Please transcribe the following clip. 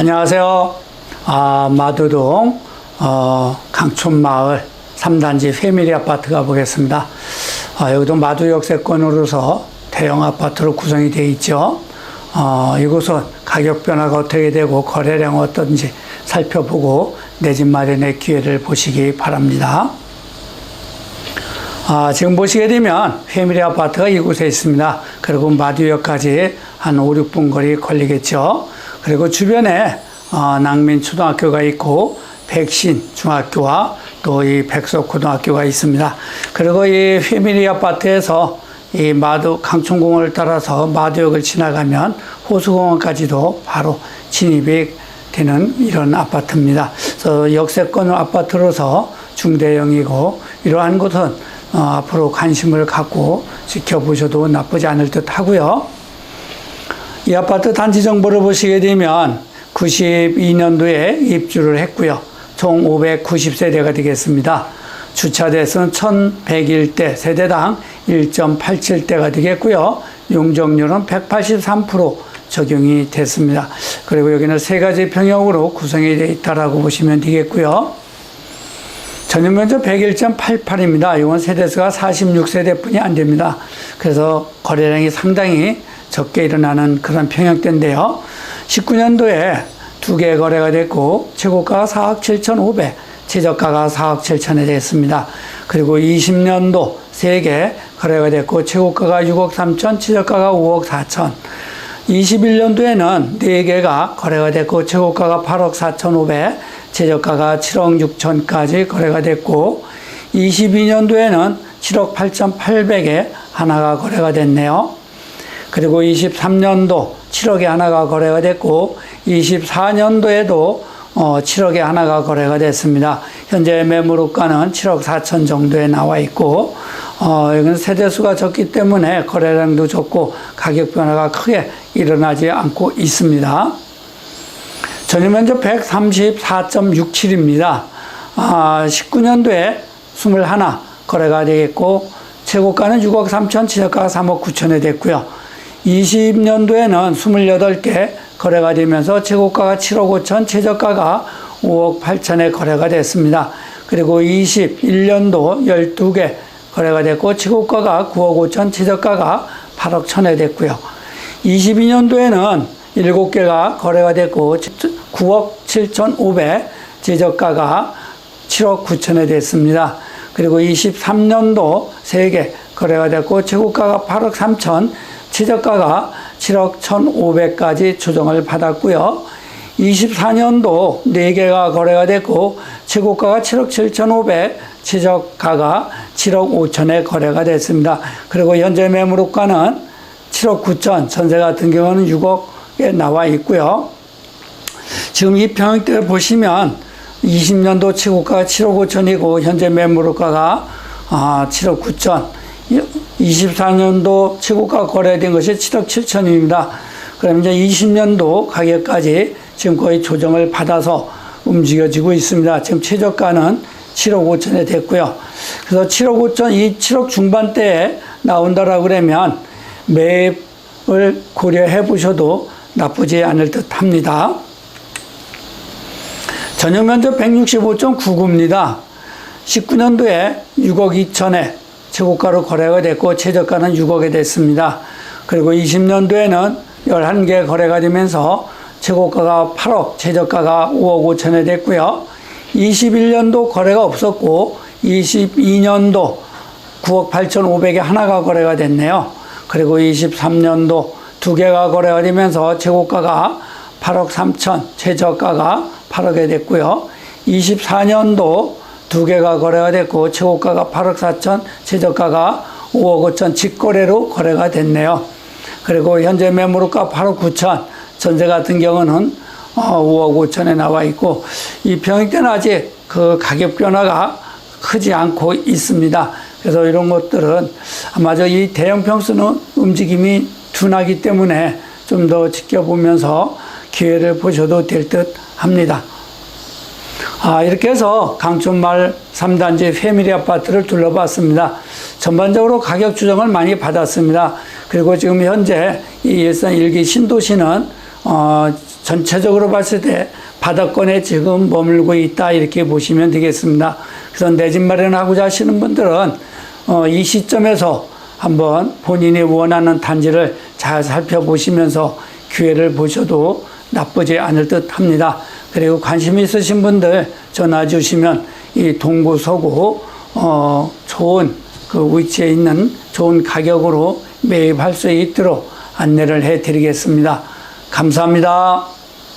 안녕하세요. 아, 마두동 어, 강촌마을 3단지 패밀리 아파트 가보겠습니다. 아, 여기도 마두 역세권으로서 대형 아파트로 구성이 되어 있죠. 어, 이곳은 가격 변화가 어떻게 되고 거래량 어떤지 살펴보고 내 집 마련의 기회를 보시기 바랍니다. 아, 지금 보시게 되면 패밀리 아파트가 이곳에 있습니다. 그리고 마두역까지 한 5, 6분 거리 걸리겠죠. 그리고 주변에 어, 낭민 초등학교가 있고 백신 중학교와 또 이 백석 고등학교가 있습니다. 그리고 이 패밀리 아파트에서 이 마두 강촌공원을 따라서 마두역을 지나가면 호수공원까지도 바로 진입이 되는 이런 아파트입니다. 그래서 역세권 아파트로서 중대형이고 이러한 곳은 어, 앞으로 관심을 갖고 지켜보셔도 나쁘지 않을 듯 하고요. 이 아파트 단지 정보를 보시게 되면 92년도에 입주를 했고요. 총 590세대가 되겠습니다. 주차 대수는 1101대, 세대당 1.87대가 되겠고요. 용적률은 183% 적용이 됐습니다. 그리고 여기는 세 가지 평형으로 구성이 되어 있다라고 보시면 되겠고요. 전용 면적 101.88입니다. 이건 세대수가 46세대뿐이 안 됩니다. 그래서 거래량이 상당히 적게 일어나는 그런 평형대인데요. 19년도에 두 개 거래가 됐고 최고가가 4억 7,500, 최저가가 4억 7천에 됐습니다. 그리고 20년도 세 개 거래가 됐고 최고가가 6억 3천, 최저가가 5억 4천. 21년도에는 네개가 거래가 됐고 최고가가 8억 4,500, 최저가가 7억 6천까지 거래가 됐고 22년도에는 7억 8,800에 하나가 거래가 됐네요. 그리고 23년도 7억에 하나가 거래가 됐고 24년도에도 어, 7억에 하나가 거래가 됐습니다. 현재 매물가는 7억 4천 정도에 나와 있고 어, 여기는 세대수가 적기 때문에 거래량도 적고 가격 변화가 크게 일어나지 않고 있습니다. 전용 면적 134.67입니다. 아, 19년도에 21 거래가 되겠고 최고가는 6억 3천, 최저가가 3억 9천에 됐고요. 20년도에는 28개 거래가 되면서 최고가가 7억 5천, 최저가가 5억 8천에 거래가 됐습니다. 그리고 21년도 12개 거래가 됐고 최고가가 9억 5천, 최저가가 8억 천에 됐고요. 22년도에는 7개가 거래가 됐고 9억 7천 5백, 최저가가 7억 9천에 됐습니다. 그리고 23년도 3개 거래가 됐고 최고가가 8억 3천, 최저가가 7억 1,500까지 조정을 받았고요. 24년도 4개가 거래가 됐고 최고가가 7억 7,500, 최저가가 7억 5천에 거래가 됐습니다. 그리고 현재 매물가는 7억 9천, 전세 같은 경우는 6억에 나와 있고요. 지금 이 평형대를 보시면 20년도 최고가가 7억 5천이고 현재 매물가가 아, 7억 9천. 24년도 최고가 거래된 것이 7억 7천입니다. 그럼 이제 20년도 가격까지 지금 거의 조정을 받아서 움직여지고 있습니다. 지금 최저가는 7억 5천에 됐고요. 그래서 7억 5천, 이 7억 중반대에 나온다라고 그러면 매입을 고려해 보셔도 나쁘지 않을 듯 합니다. 전용 면적 165.99입니다. 19년도에 6억 2천에 최고가로 거래가 됐고 최저가는 6억에 됐습니다. 그리고 20년도에는 11개 거래가 되면서 최고가가 8억, 최저가가 5억 5천에 됐고요. 21년도 거래가 없었고 22년도 9억 8천 5백에 하나가 거래가 됐네요. 그리고 23년도 두 개가 거래가 되면서 최고가가 8억 3천, 최저가가 8억에 됐고요. 24년도 두 개가 거래가 됐고 최고가가 8억 4천, 최저가가 5억 5천 직거래로 거래가 됐네요. 그리고 현재 매물가 8억 9천, 전세 같은 경우는 5억 5천에 나와 있고 이 평익대는 아직 그 가격 변화가 크지 않고 있습니다. 그래서 이런 것들은 아마 저 이 대형 평수는 움직임이 둔하기 때문에 좀 더 지켜보면서 기회를 보셔도 될 듯 합니다. 아, 이렇게 해서 강촌마을 3단지 패밀리 아파트를 둘러봤습니다. 전반적으로 가격 조정을 많이 받았습니다. 그리고 지금 현재 이 일산 일기 신도시는 어, 전체적으로 봤을 때 바닥권에 지금 머물고 있다 이렇게 보시면 되겠습니다. 그래서 내 집 마련하고자 하시는 분들은 어, 이 시점에서 한번 본인이 원하는 단지를 잘 살펴보시면서 기회를 보셔도 나쁘지 않을 듯 합니다. 그리고 관심 있으신 분들 전화 주시면 이 동구 서구 어, 좋은 그 위치에 있는 좋은 가격으로 매입할 수 있도록 안내를 해 드리겠습니다. 감사합니다.